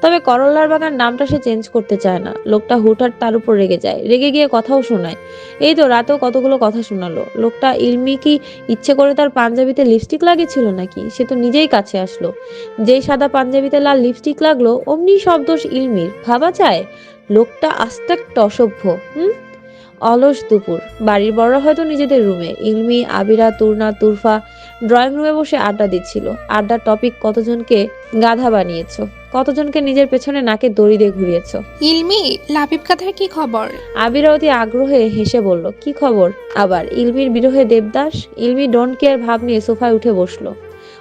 তবে করল্লার বাগান নামটা সে চেঞ্জ করতে চায় না। লোকটা হুটহাট তার উপর রেগে যায়। রেগে গিয়ে কথাও শোনায়। এই তো রাতেও কতগুলো কথা শোনালো। লোকটা ইলমি কি ইচ্ছে করে তার পাঞ্জাবিতে লিপস্টিক লাগিয়েছিল নাকি? সে তো নিজেই কাছে আসলো। যেই সাদা পাঞ্জাবিতে লাল লিপস্টিক লাগল, অমনি সব দোষ ইলমির। ভাবা যায়? লোকটা আস্তে একটা অসভ্য, হুম? অলস দুপুর। বাড়ির বড়রা হয়তো নিজেদের রুমে ইলমি, আবিরা, তুরনা, তুরফা ড্রয়িং রুমে বসে আড্ডা দিচ্ছিল। আড্ডার টপিক কতজনকে গাধা বানিয়েছ? কতজনকে নিজের পেছনে নাকে দড়ি দিয়ে ঘুরিয়েছ? ইলমি লাবিব কাথার কি খবর? আবিরা অতি আগ্রহে হেসে বলল কি খবর? আবার ইলমির বিরোহে দেবদাস ইলমি ডোন্ট কেয়ার ভাব নিয়ে সোফায় উঠে বসল।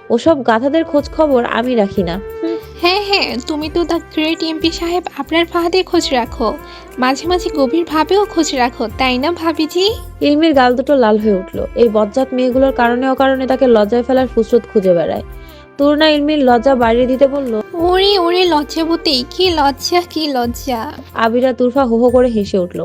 ওসব গাধাদের খোঁজ খবর আমি রাখি না। হ্যাঁ হ্যাঁ তুমি তো দ্য গ্রেট এমপি সাহেব, আপনার ফাহাদের খোঁজ রাখো। মাঝে মাঝে গভীরভাবেও খোঁজ রাখো, তাই না ভাবিজি? ইলমির গাল দুটো লাল হয়ে উঠল। এই বজ্জাত মেয়েগুলোর কারণে অকারণে তাকে লজ্জায় ফেলার ফুসরত খুঁজে বেড়ায়। তুরনা ইলমির লজ্জা বাড়িয়ে দিতে বলল ওরে ওরে লজ্জাবতী কি লজ্জা কি লজ্জা। আবিরা তুরফা হো হো করে হেসে উঠল।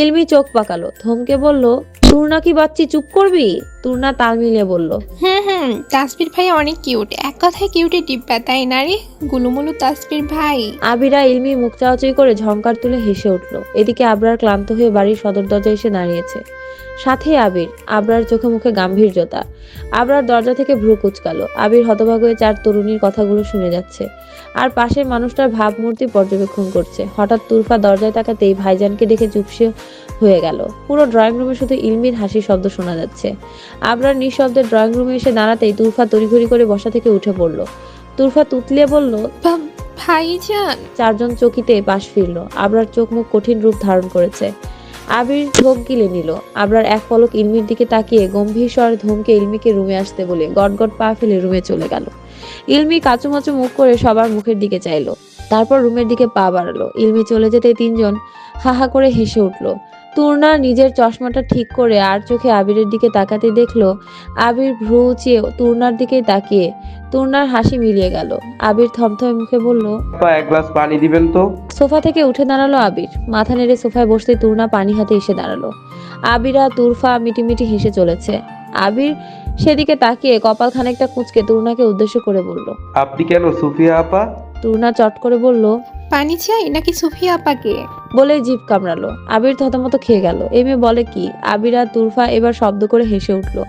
ইলমি চোখ পাকালো ধমকে বলল তুরনা কি বাচ্চি চুপ করবি? তুরনা তাল মিলিয়ে বলল হুম হুম তাসবির ভাই অনেক কিউট। এক কথায় কিউটে ডিব্বা তাই না রে? গুলুমুলু তাসবির ভাই। আবিরা ইলমি মুখ চাওয়াচুই করে ঝংকার তুলে হেসে উঠল। এদিকে আবরার ক্লান্ত হয়ে বাড়ির সদর দরজায় এসে দাঁড়িয়েছে। সাথে আবির আবরার চোখে মুখে গাম্ভীর্যতা। আবরার দরজা থেকে ভ্রু কুচকালো। আবির হতভাগ হয়ে চার তরুণীর কথাগুলো শুনে যাচ্ছে। আর পাশের মানুষটার ভাবমূর্তি পর্যবেক্ষণ করছে। হঠাৎ তুরফা দরজায় তাকাতেই ভাইজানকে দেখে চুপসে হয়ে গেল। পুরো ড্রয়িং রুমে শুধু ইলমির হাসির শব্দ শোনা যাচ্ছে। আবরার নিঃশব্দে ড্রয়িং রুমে এসে দাঁড়াতেই তুরফা তড়িঘড়ি করে বসা থেকে উঠে পড়ল। তুরফা তুতলিয়ে বলল ভাইজান! চারজন চকিতে পাশ ফিরল। আবরার চোখ মুখ কঠিন রূপ ধারণ করেছে। আবির ঢোক গিলে নিল। আবরার এক পলক ইলমির দিকে তাকিয়ে গম্ভীর স্বরে ধমকে ইলমিকে রুমে আসতে বলে গটগট পা ফেলে রুমে চলে গেল। ইলমি কাচুমাচু মুখ করে সবার মুখের দিকে চাইল। তারপর রুমের দিকে পা বাড়ালো। ইলমি চলে যেতে তিনজন হা হা করে হেসে উঠল। তুর্না নিজের চশমাটা ঠিক করে আর চোখে আবিরের দিকে তাকাতে দেখল আবির ভ্রু উঁচিয়ে তুর্নার দিকে তাকিয়ে। তুর্নার হাসি মিলিয়ে গেল। আবির থমথমে মুখে বলল আপা এক গ্লাস পানি দিবেন তো? সোফা থেকে উঠে দাঁড়াল আবির। মাথা নেড়ে সোফায় বসতে তুর্না পানি হাতে এসে দাঁড়াল। আবিরা তুরফা মিটিমিটি হেসে চলেছে। আবির সেদিকে তাকিয়ে কপাল খানিকটা কুঁচকে তুর্নাকে উদ্দেশ্য করে বলল আপনি কেন সুফিয়া আপা? তুর্না চট করে বলল পানি চাই নাকি সুফিয়া আপাকে? বলে জিভ কামড়ালো। আবির থতমত খেয়ে গেল। এমে বলে কি? আবির তুরফা এবার শব্দ করে হেসে উঠল।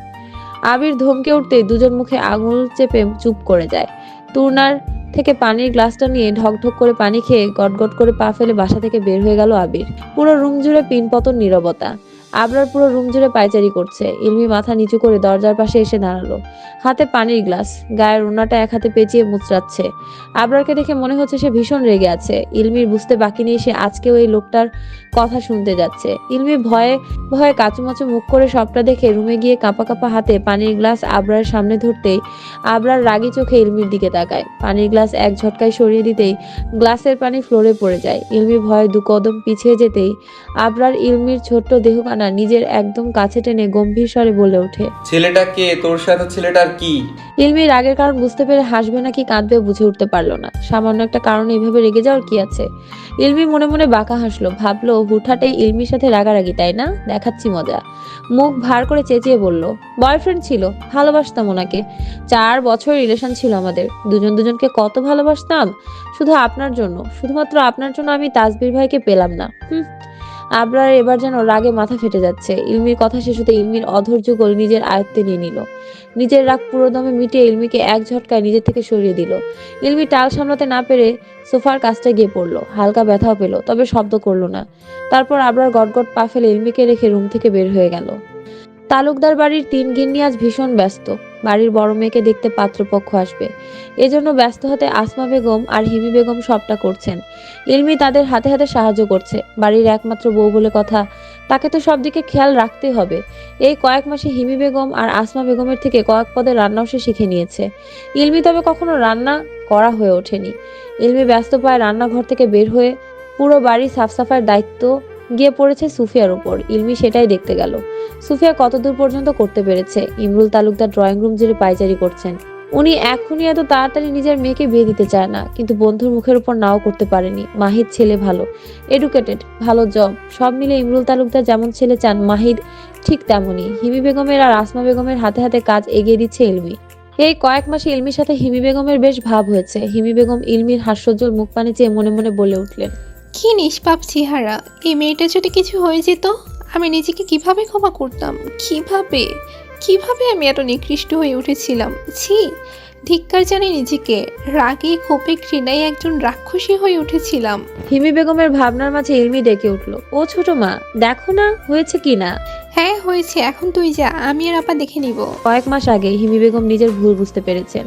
আবির ধমকে উঠতে দুজন মুখে আঙুল চেপে চুপ করে যায়। তুরনার থেকে পানির গ্লাসটা নিয়ে ঢকঢক করে পানি খেয়ে গটগট করে পা ফেলে বাসা থেকে বের হয়ে গেল আবির। পুরো রুম জুড়ে পিনপতন নীরবতা। আবরার পুরো রুম জুড়ে পায়চারি করছে। ইলমি মাথা নিচু করে দরজার পাশে এসে দাঁড়াল। হাতে পানির গ্লাস, গায়ের ওনাটা এক হাতে পেঁচিয়ে মুচড়াচ্ছে। আবরারকে দেখে মনে হচ্ছে সে ভীষণ রেগে আছে। ইলমির বুঝতে বাকি নেই সে আজকেও এই লোকটার কথা শুনতে যাচ্ছে। ইলমি ভয়ে ভয়ে কাচুমাচু মুখ করে সবটা দেখে রুমে গিয়ে কাঁপা কাঁপা হাতে পানির গ্লাস আবরার সামনে ধরতেই আবরার রাগি চোখে ইলমির দিকে তাকায়। পানির গ্লাস এক ঝটকায় সরিয়ে দিতেই গ্লাসের পানি ফ্লোরে পড়ে যায়। ইলমি ভয়ে দু কদম পিছিয়ে যেতেই আবরার ইলমির ছোট্ট দেহখানা নিজের একদম কাছে টেনে গম্ভীর স্বরে বলে ওঠে। ছেলেটা কে? তোর সাথে ছেলেটার কি? ইলমি রাগের কারণ বুঝতে পেরে হাসবে নাকি কাঁদবে বুঝে উঠতে পারল না। সামান্য একটা কারণে এভাবে রেগে যাওয়ার কি আছে? ইলমি মনে মনে বাঁকা হাসলো ভাবলো হুঠাটেই ইলমির সাথে রাগারাগি তাই না? দেখাচ্ছি মজা। মুখ ভার করে চেঁচিয়ে বলল বয়ফ্রেন্ড ছিল ভালোবাসতাম ওনাকে। চার বছর রিলেশন ছিল আমাদের। দুজন দুজনকে কত ভালোবাসতাম? শুধু আপনার জন্য। শুধুমাত্র আপনার জন্য আমি তাজবির ভাইকে পেলাম না। হুম আবরার এবার যেন রাগে মাথা ফেটে যাচ্ছে। ইলমির কথা শেষ হতে ইলমির অধৈর্য গোল নিজের আয়ত্তে নিয়ে নিল। নিজের রাগ পুরোদমে মিটিয়ে ইলমিকে এক ঝটকায় নিজের থেকে সরিয়ে দিল। ইলমি টাল সামলাতে না পেরে সোফার কাছটা গিয়ে পড়ল। হালকা ব্যথাও পেল, তবে শব্দ করল না। তারপর আবরার গটগট পা ফেলে ইলমিকে রেখে রুম থেকে বের হয়ে গেল। তালুকদার বাড়ির তিন গিন্নি আজ ভীষণ ব্যস্ত। বাড়ির বড় মেয়েকে দেখতে পাত্রপক্ষ আসবে। এজন্য ব্যস্ত হতে আসমা বেগম আর হিমি বেগম সবটা করছেন। ইলমি তাদের হাতে হাতে সাহায্য করছে। বাড়ির একমাত্র বউ বলে কথা, তাকে তো সব দিকে খেয়াল রাখতে হবে। এই কয়েক মাসে হিমি বেগম আর আসমা বেগমের থেকে কয়েক পদে রান্নাও সে শিখে নিয়েছে। ইলমি তবে কখনো রান্না করা হয়ে ওঠেনি। ইলমি ব্যস্ত পায় রান্নাঘর থেকে বের হয়ে পুরো বাড়ি সাফ সাফাইয়ের দায়িত্ব গিয়ে পড়েছে সুফিয়ার উপর। ইলমি সেটাই দেখতে গেল। সুফিয়া কতদূর পর্যন্ত করতে পেরেছে? ইমরুল তালুকদার ড্রয়িং রুম জুড়ে পাইচারি করছেন। উনি এখনই এত তাড়াতাড়ি নিজের মেয়েকে বিয়ে দিতে চায় না, কিন্তু বন্ধুর মুখের উপর নাও করতে পারেনি। মাহিদ ছেলে ভালো। এডুকেটেড ভালো জব সব মিলে ইমরুল তালুকদার যেমন ছেলে চান, মাহিদ ঠিক তেমনই। হিমি বেগমের আর আসমা বেগমের হাতে হাতে কাজ এগিয়ে দিচ্ছে ইলমি। এই কয়েক মাসে ইলমির সাথে হিমি বেগমের বেশ ভাব হয়েছে। হিমি বেগম ইলমির হাস্যজ্জ্বল মুখ পানে চেয়ে মনে মনে বলে উঠলেন কি নিষ্পাপ চেহারা। এই মেয়েটা যদি কিছু হয়ে যেত আমি নিজেকে কীভাবে ক্ষমা করতাম? কীভাবে? কীভাবে আমি এত নিকৃষ্ট হয়ে উঠেছিলাম? ছি ধিক্কার জানি নিজেকে। রাগে ক্ষোভে ঘৃণায় একজন রাক্ষসী হয়ে উঠেছিলাম। হিমি বেগমের ভাবনার মাঝে ইলমি ডেকে উঠল ও ছোট মা দেখো না হয়েছে কি না? হ্যাঁ হয়েছে এখন তুই যা আমি আর আপা দেখে নিব। কয়েক মাস আগে হিমি বেগম নিজের ভুল বুঝতে পেরেছেন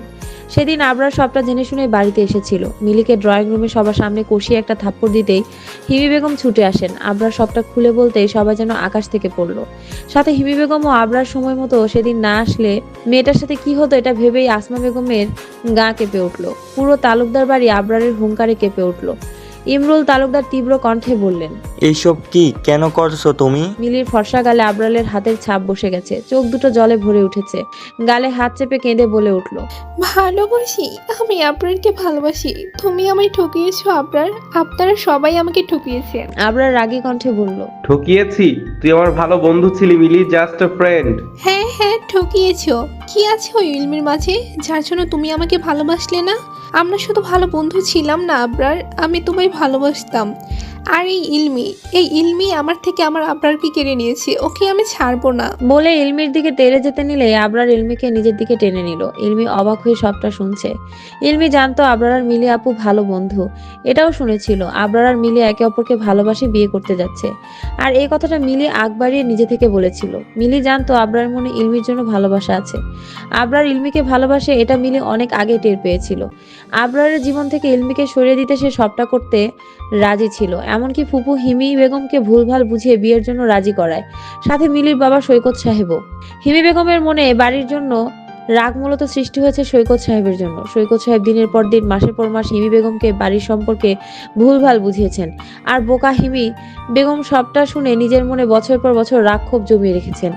সেদিন আবরার সবটা জেনে শুনে বাড়িতে এসেছিল। মিলিকে ড্রয়িং রুমে সবার সামনে কষিয়ে একটা থাপ্পড় দিতেই হিমি বেগম ছুটে আসেন। আবরার সবটা খুলে বলতেই সবাই যেন আকাশ থেকে পড়ল। সাথে হিমি বেগম ও আবরার সময় মতো সেদিন না আসলে মেয়েটার সাথে কি হতো এটা ভেবেই আসমা বেগমের গা কেঁপে উঠল। পুরো তালুকদার বাড়ি আবরারের হুঙ্কারে কেঁপে উঠল। ইমরুল তালুকদার তীব্র কণ্ঠে বললেন এইসব কি কেন করছ তুমি? মিলির ফর্সা গালে আবরালের হাতের ছাপ বসে গেছে চোখ দুটো জলে ভরে উঠেছে গালে হাত চেপে কেঁদে বলে উঠল ভালোবাসি আমি আপনারকে ভালোবাসি তুমি আমায় ঠকিয়েছো আপনার আপনারা সবাই আমাকে ঠকিয়েছেন। আবরার রাগী কণ্ঠে বলল ঠকিয়েছি? তুই আমার ভালো বন্ধু ছিলি মিলি জাস্ট আ ফ্রেন্ড হ্যাঁ হ্যাঁ ঠকিয়েছো। কি আছে ওই ইলমির মাঝে? যার জন্য তুমি আমাকে ভালোবাসলে না? আমরা শুধু ভালো বন্ধু ছিলাম না আবরার আমি তোমায় ভালোবাসতাম। আর এই ইলমি এই ইলমি আমার থেকে আমার আবরারকে কেড়ে নিয়েছে, ওকে আমি ছাড়বো না। বলে ইলমির দিকে তেড়ে যেতে নিলে আবরার ইলমিকে নিজের দিকে টেনে নিল। ইলমি অবাক হয়ে সবটা শুনছে। ইলমি জানতো আবরার আর মিলি আপু ভালো বন্ধু। এটাও শুনেছিল, আবরার আর মিলি একে অপরকে ভালোবাসে বিয়ে করতে যাচ্ছে। আর এই কথাটা মিলি আগ বাড়িয়ে নিজে থেকে বলেছিল। মিলি জানতো আবরার মনে ইলমির জন্য ভালোবাসা আছে। আবরার ইলমিকে ভালোবাসে, এটা মিলি অনেক আগে টের পেয়েছিল। আবরারের জীবন থেকে ইলমিকে সরিয়ে দিতে সে সবটা করতে রাজি ছিল। এমনকি ফুপু হিমি বেগমকে ভুলভাল বুঝিয়ে বিয়ের জন্য রাজি করায়। সাথে মিলির বাবা সৈকত সাহেবও। হিমি বেগমের মনে বাড়ির জন্য রাগ মূলত সৃষ্টি হয়েছে সৈকত সাহেবের জন্য। সৈকত সাহেব দিনের পর দিন, মাসের পর মাস হিমি বেগমকে বাড়ির সম্পর্কে ভুলভাল বুঝিয়েছেন। আর বোকা হিমি বেগম সবটা শুনে নিজের মনে বছর পর বছর রাগ ক্ষোভ জমিয়ে রেখেছেন।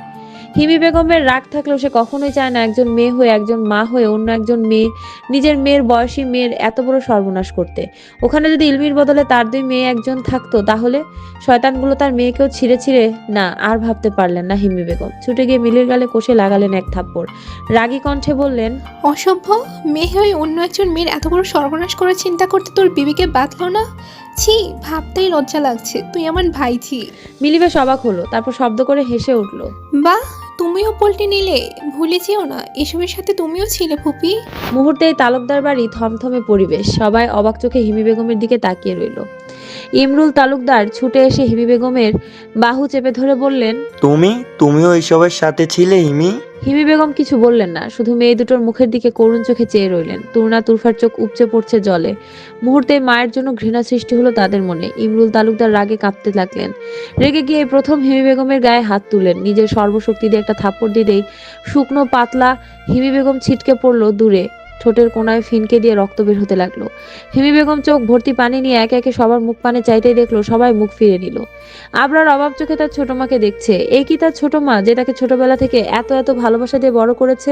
হিমি বেগমের রাগ থাকলেও সে কখনোই চায় না একজন মেয়ে হয়ে একজন মা হয়ে অন্য একজন মেয়ে নিজের মেয়ের বয়সী মেয়ের এত বড় সর্বনাশ করতে। ওখানে যদি ইলমির বদলে তার দুই মেয়ে একজন থাকতো তাহলে শয়তানগুলো তার মেয়েকেও ছিঁড়ে ছিঁড়ে না আর ভাবতে পারলেন না হিমি বেগম। ছুটে গিয়ে মিলির গালে কষে লাগালেন এক থাপ্পড়। রাগী কণ্ঠে বললেন অসভ্য? মেয়ে হয়ে অন্য একজন মেয়ের এত বড় সর্বনাশ করে চিন্তা করতে তোর বিবিকে বাঁধলো না? ছি ভাবতেই লজ্জা লাগছে। তুই আমার ভাই ছি মিলি বেশ অবাক হলো তারপর শব্দ করে হেসে উঠল বাহ! তুমিও পোল্ট্রি নিলে ভুলে যেও না, এসবের সাথে তুমিও ছিলে ফুপি। মুহূর্তেই তালুকদার বাড়ি থমথমে পরিবেশ, সবাই অবাক চোখে হিমি বেগমের দিকে তাকিয়ে রইল। ইমরুল তালুকদার ছুটে এসে হিমি বেগমের বাহু চেপে ধরে বললেন তুমি? তুমিও এইসবের সাথে ছিলে হিমি? হিমি বেগম কিছু বললেন না শুধু মেয়ে দুটোর মুখের দিকে করুণ চোখে চেয়ে রইলেন। তুরনা তুরফার চোখ উপচে পড়ছে জলে। মুহূর্তে মায়ের জন্য ঘৃণা সৃষ্টি হলো তাদের মনে। ইমরুল তালুকদার রাগে কাঁপতে লাগলেন। রেগে গিয়ে প্রথম হিমি বেগমের গায়ে হাত তুলেন নিজের সর্বশক্তি দিয়ে একটা থাপ্পড় দিতেই শুকনো পাতলা হিমি বেগম ছিটকে পড়ল দূরে। ঠোঁটের কোনায় ফিনকে দিয়ে রক্ত বের হতে লাগল। হিমি বেগম চোখ ভর্তি পানি নিয়ে একে একে সবার মুখ পানে চাইতেই দেখল, সবাই মুখ ফিরে নিল। আবরার অভাব চোখে তার ছোট মাকে দেখছে। এ কি তার ছোট মা যে তাকে ছোটবেলা থেকে এত এত ভালোবাসা দিয়ে বড় করেছে?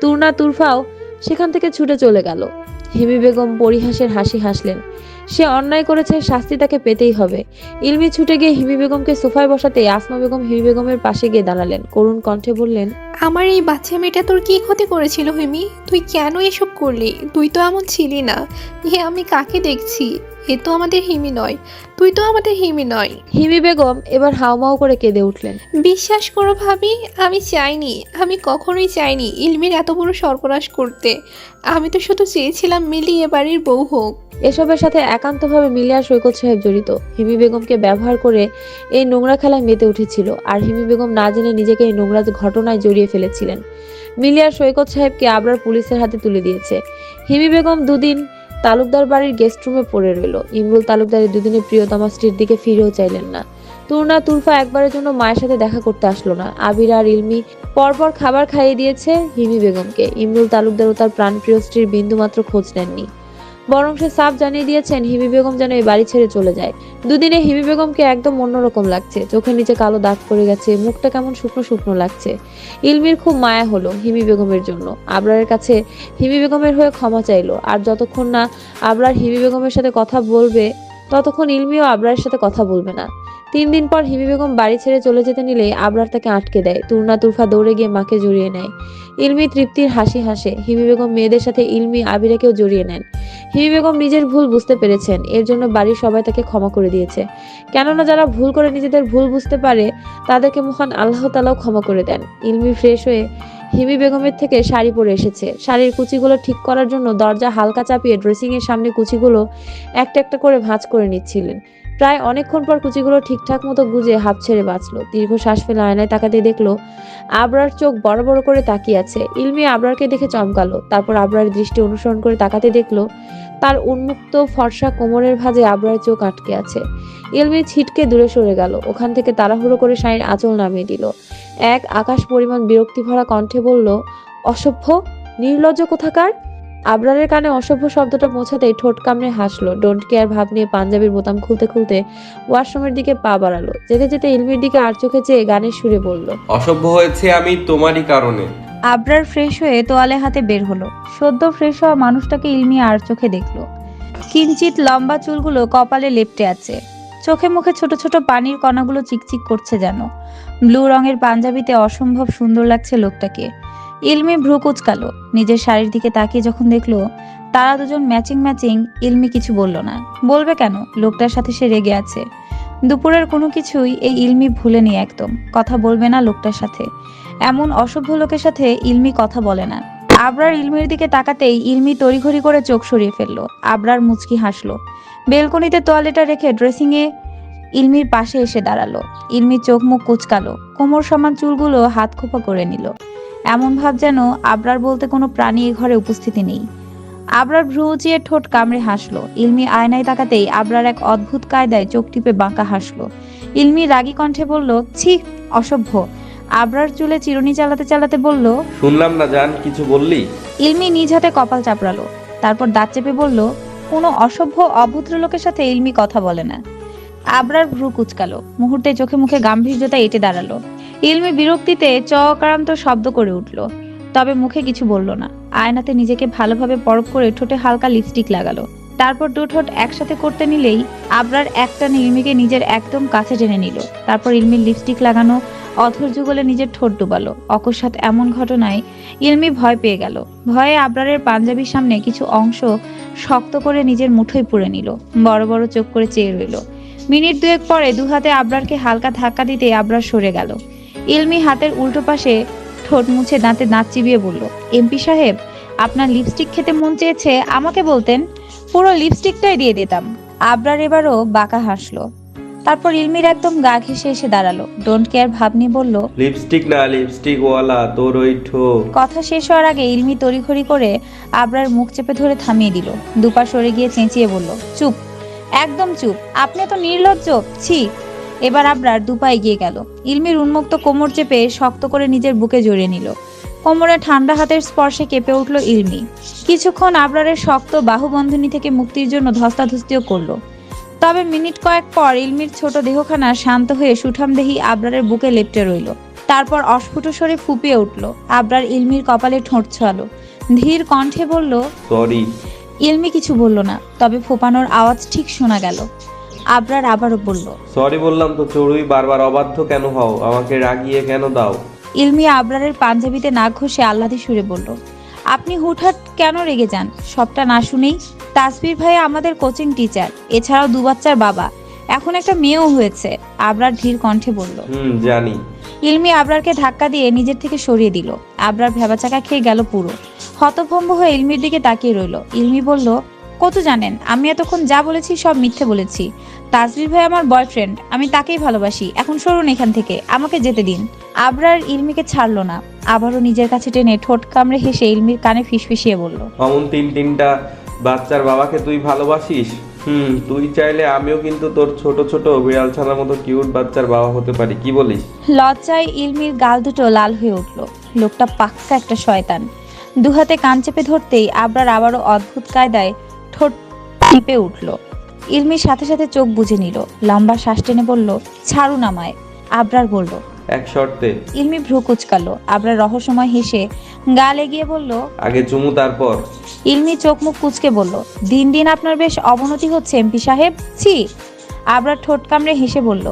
তুরনা তুরফাও সেখান থেকে ছুটে চলে গেল। হিমি বেগম পরিহাসের হাসি হাসলেন। সে অন্যায় করেছে, শাস্তি তাকে পেতেই হবে। ইলমি ছুটে গিয়ে হিমি বেগমকে সোফায় বসাতে আসমা বেগম হিমি বেগমের পাশে গিয়ে দাঁড়ালেন। করুণ কণ্ঠে বললেন, আমার এই বাচ্চা মেয়েটা তোর কি ক্ষতি করেছিল হিমি? তুই কেন এসব করলি? তুই তো এমন ছিলি না। এ আমি কাকে দেখছি? এ তো আমাদের হিমি নয় তুই তো আমাদের হিমি নয়। হিমি বেগম এবার হাউমাউ করে কেঁদে উঠলেন। বিশ্বাস করো ভাবি আমি চাইনি আমি কখনোই চাইনি ইলমির এত বড় সর্বনাশ করতে। আমি তো শুধু চেয়েছিলাম মিলি এ বাড়ির বউ হোক। এসবের সাথে একান্তভাবে মিলিয়া সৈকত সাহেব জড়িত। হিমি বেগমকে ব্যবহার করে এই নোংরা খেলায় মেতে উঠেছিল আর হিমি বেগম না জেনে নিজেকে এই নোংরা ঘটনায় জড়িয়ে ফেলেছিলেন। মিলিয়া সৈকত সাহেবকে আবরার পুলিশের হাতে তুলে দিয়েছে। হিমি বেগম দুদিন তালুকদার বাড়ির গেস্ট রুমে পড়ে রইল। ইমরুল তালুকদারের দুদিনে প্রিয়তমা স্ত্রীর দিকে ফিরেও চাইলেন না। তুরনা তুরফা একবারের জন্য মায়ের সাথে দেখা করতে আসলো না। আবির আর ইলমি পরপর খাবার খাইয়ে দিয়েছে হিমি বেগমকে। ইমরুল তালুকদারও তার প্রাণপ্রিয় স্ত্রীর বিন্দু মাত্র খোঁজ নেননি। বরং সে সাফ জানিয়ে দিয়েছেন, হিমি বেগম যেন এই বাড়ি ছেড়ে চলে যায়। দুদিনে হিমি বেগমকে একদম অন্যরকম লাগছে। চোখের নিচে কালো দাগ পড়ে গেছে, মুখটা কেমন শুকনো শুকনো লাগছে। ইলমির খুব মায়া হলো হিমি বেগমের জন্য। আবরারের কাছে হিমি বেগমের হয়ে ক্ষমা চাইলো। আর যতক্ষণ না আবরার হিমি বেগমের সাথে কথা বলবে, ততক্ষণ ইলমিও আবরারের সাথে কথা বলবে না। তিন দিন পর হিমি বেগম বাড়ি ছেড়ে চলে যেতে নিলে আবরার তাকে আটকে দেয়, তুর্না তুরফা দৌড়ে গিয়ে মাকে জড়িয়ে নেয়। ইলমি তৃপ্তির হাসি হাসে। হিমি বেগম মেয়েদের সাথে ইলমি আবিরাকেও জড়িয়ে নেন। হিমি বেগম নিজের ভুল বুঝতে পেরেছেন। এর জন্য বাড়ির সবাই তাকে ক্ষমা করে দিয়েছে। কেননা যারা ভুল করে নিজেদের ভুল বুঝতে পারে, তাদেরকে মহান আল্লাহ তালাও ক্ষমা করে দেন। ইলমি ফ্রেশ হয়ে হিমি বেগমের থেকে শাড়ি পরে এসেছে। শাড়ির কুচিগুলো ঠিক করার জন্য দরজা হালকা চাপিয়ে ড্রেসিংয়ের সামনে কুচিগুলো একটা একটা করে ভাঁজ করে নিচ্ছিলেন। প্রায় অনেকক্ষণ পর কুচিগুলো ঠিকঠাক মতো গুজে হাফ ছেড়ে বাঁচলো। দীর্ঘ শ্বাস ফেলে আয়নায় তাকাতে দেখল, আবরার চোখ বড় বড় করে তাকিয়ে আছে। ইলমি আবরারকে দেখে চমকালো। তারপর আবরার দৃষ্টি অনুসরণ করে তাকাতে দেখল, তার উন্মুক্ত ফর্সা কোমরের ভাঁজে আবরার চোখ আটকে আছে। ইলমি ছিটকে দূরে সরে গেল। ওখান থেকে তাড়াহুড়ো করে শাড়ির আঁচল নামিয়ে দিল। এক আকাশ পরিমাণ বিরক্তি ভরা কণ্ঠে বলল, অসভ্য? নির্লজ্জ কোথাকার? আবরারের কানে অসভ্য শব্দটা পৌঁছাতেই ঠোঁট কামড়ে হাসলো। ডোন্ট কেয়ার ভাব নিয়ে পাঞ্জাবির বোতাম খুলতে খুলতে ওয়াশরুমের দিকে পা বাড়ালো। যেতে যেতে ইলমির দিকে আর চোখে চেয়ে গানের সুরে বলল অসভ্য হয়েছে আমি তোমারই কারণে। আবরার ফ্রেশ হয়ে তোয়ালে হাতে বের হলো। সদ্য ফ্রেশ হওয়া মানুষটাকে ইলমি আর চোখে দেখল। কিঞ্চিত লম্বা চুলগুলো কপালে লেপটে আছে। চোখে মুখে ছোট ছোট পানির কণাগুলো চিকচিক করছে যেন। ব্লু রঙের পাঞ্জাবিতে অসম্ভব সুন্দর লাগছে লোকটাকে। ইলমি ভ্রু কুচকালো। নিজের শাড়ির দিকে তাকিয়ে যখন দেখল, তারা দুজন ম্যাচিং ম্যাচিং, ইলমি কিছু বলল না। বলবে কেন? লোকটার সাথে সে রেগে আছে। দুপুরের কোনো কিছুই এই ইলমি ভুলেনি একদম। কথা বলবে না লোকটার সাথে। এমন অসভ্য লোকের সাথে ইলমি কথা বলে না। আবরার ইলমির দিকে তাকাতেই ইলমি তড়িঘড়ি করে চোখ সরিয়ে ফেলল। আবরার মুচকি হাসলো। বেলকনিতে তোয়ালেটা রেখে ড্রেসিংয়ে ইলমির পাশে এসে দাঁড়াল। ইলমি চোখ মুখ কুচকালো। কোমর সমান চুলগুলো হাত খোপা করে নিল। এমন ভাব যেন আবরার বলতে কোনো প্রাণী এ ঘরে উপস্থিতি নেই। আবরার ভ্রু উঁচিয়ে ঠোঁট কামড়ে হাসলো। ইলমি আয়নায় তাকাতেই আবরার এক অদ্ভুত কায়দায় চোখ টিপে বাঁকা হাসলো। ইলমি রাগী কণ্ঠে বলল ছি অসভ্য। আবরার চুলে চিরুনি চালাতে চালাতে বলল শুনলাম না জান কিছু বললি? ইলমি নিজ হাতে কপাল চাপড়ালো। তারপর দাঁত চেপে বলল কোনো অসভ্য অভদ্র লোকের সাথে ইলমি কথা বলে না। আবরার ভ্রু কুচকালো। মুহূর্তে চোখে মুখে গাম্ভীর্যতা এঁটে দাঁড়াল। ইলমি বিরক্তিতে চক্রান্ত শব্দ করে উঠল। তবে মুখে কিছু বলল না। আয়নাতে নিজেকে ভালোভাবে পরখ করে ঠোঁটে হালকা লিপস্টিক লাগালো। তারপর দু ঠোঁট একসাথে করতে নিলেই আবরার একটানে ইলমিকে নিজের একদম কাছে টেনে নিল। তারপর ইলমির লিপস্টিক লাগানো, অধৈর্য গলে নিজের ঠোঁট ডুবালো। অকস্মাৎ এমন ঘটনায় ইলমি ভয় পেয়ে গেল। ভয়ে আবরারের পাঞ্জাবির সামনে কিছু অংশ শক্ত করে নিজের মুঠোয় পুড়ে নিল। বড় বড় চোখ করে চেয়ে রইল। মিনিট দুয়েক পরে দু হাতে আবরারকে হালকা ধাক্কা দিতে আবরার সরে গেল। ইলমি হাতের উল্টো পাশে ঠোঁট মুছে দাঁতে দাঁত চিবিয়ে বলল এমপি সাহেব আপনার লিপস্টিক খেতে মন চেয়েছে? আমাকে বলতেন। পুরো লিপস্টিকটাই দিয়ে দিতাম। আবরার এবারও বাঁকা হাসলো। তারপর ইলমির একদম গা ঘেসে এসে দাঁড়াল। ডোন্ট কেয়ার ভাব নিয়ে বলল লিপস্টিক না লিপস্টিক ওয়ালা তোর ওই ঠোঁট। কথা শেষ হওয়ার আগে ইলমি তড়িঘড়ি করে আবরার মুখ চেপে ধরে থামিয়ে দিল। দুপা সরে গিয়ে চেঁচিয়ে বলল চুপ একদম চুপ। আপনি তো নির্লজ্জ। ছি এবার আবরার দুপা এগিয়ে গেল। ইলমির উন্মুক্ত কোমর চেপে শক্ত করে নিজের বুকে জড়িয়ে নিল। কোমরে ঠান্ডা হাতের স্পর্শে কেঁপে উঠল ইলমি। কিছুক্ষণ আবরারের শক্ত বাহুবন্ধনী থেকে মুক্তির জন্য ধস্তাধস্তিও করল। তবে মিনিট কয়েক পর ইলমির ছোট দেহখানা শান্ত হয়ে সুঠামদেহী আবরারের বুকে লেপটে রইল। তারপর অস্ফুট স্বরে ফুপিয়ে উঠল। আবরার ইলমির কপালে ঠোঁট ছোয়ালো ধীর কণ্ঠে বলল সরি ইলমি কিছু বলল না তবে ফোপানোর আওয়াজ ঠিক শোনা গেল। আবরার আবারও বলল সরি বললাম তো চড়ুই বারবার অবাধ্য কেন হও? আমাকে রাগিয়ে কেন দাও? ইলমি আবরারের পাঞ্জাবিতে নাক ঘষে আহ্লাদি সুরে বলল আপনি হুটহাট কেন রেগে যান? সবটা না শুনেই? তাসবির ভাই আমাদের কোচিং টিচার এছাড়াও দু বাচ্চার বাবা। এখন একটা মেয়েও হয়েছে আবরার ধীর কণ্ঠে বলল। হুম জানি। ইলমি আবরারকে ধাক্কা দিয়ে নিজের থেকে সরিয়ে দিল। আবরার ভেবাচাকা খেয়ে গেল পুরো। হতভম্ব হয়ে ইলমির দিকে তাকিয়ে রইল। ইলমি বলল কত জানেন? আমি এতক্ষণ যা বলেছি সব মিথ্যে বলেছি। তাজবির ভাই আমার বয়ফ্রেন্ড আমি তাকেই ভালোবাসি। এখন সরুন এখান থেকে আমাকে যেতে দিন। আবরার ইলমিকে ছাড়লো না। আবারও নিজের কাছে টেনে ঠোঁট কামড়ে হেসে ইলমির কানে ফিসফিসিয়ে বলল অমন তিন তিনটা বাচ্চার বাবাকে তুই ভালোবাসিস? হুম তুই চাইলে আমিও কিন্তু তোর ছোট ছোট বিড়াল ছানার মতো কিউট বাচ্চার বাবা হতে পারি। কি বলিস? লজ্জায় ইলমির গাল দুটো লাল হয়ে উঠল। লোকটা পাক্কা একটা শয়তান। দুহাতে কান চেপে ধরতেই আবরার আবারও অদ্ভুত কায়দায় ঠোঁট টিপে উঠল। ইলমির সাথে সাথে চোখ বুঝে নিল। লম্বা শ্বাস টেনে বলল ছাড়ুন আমায়। আবরার বলল এক শর্তে। ইলমি ভ্রু কুচকালো। আবরার রহস্যময় হেসে গালে গিয়ে বলল আগে চুমু তারপর। ইলমি চোখ মুখ কুচকে বলল দিন দিন আপনার বেশ অবনতি হচ্ছে এমপি সাহেব। ছি। আবরার ঠোঁট কামড়ে হেসে বলল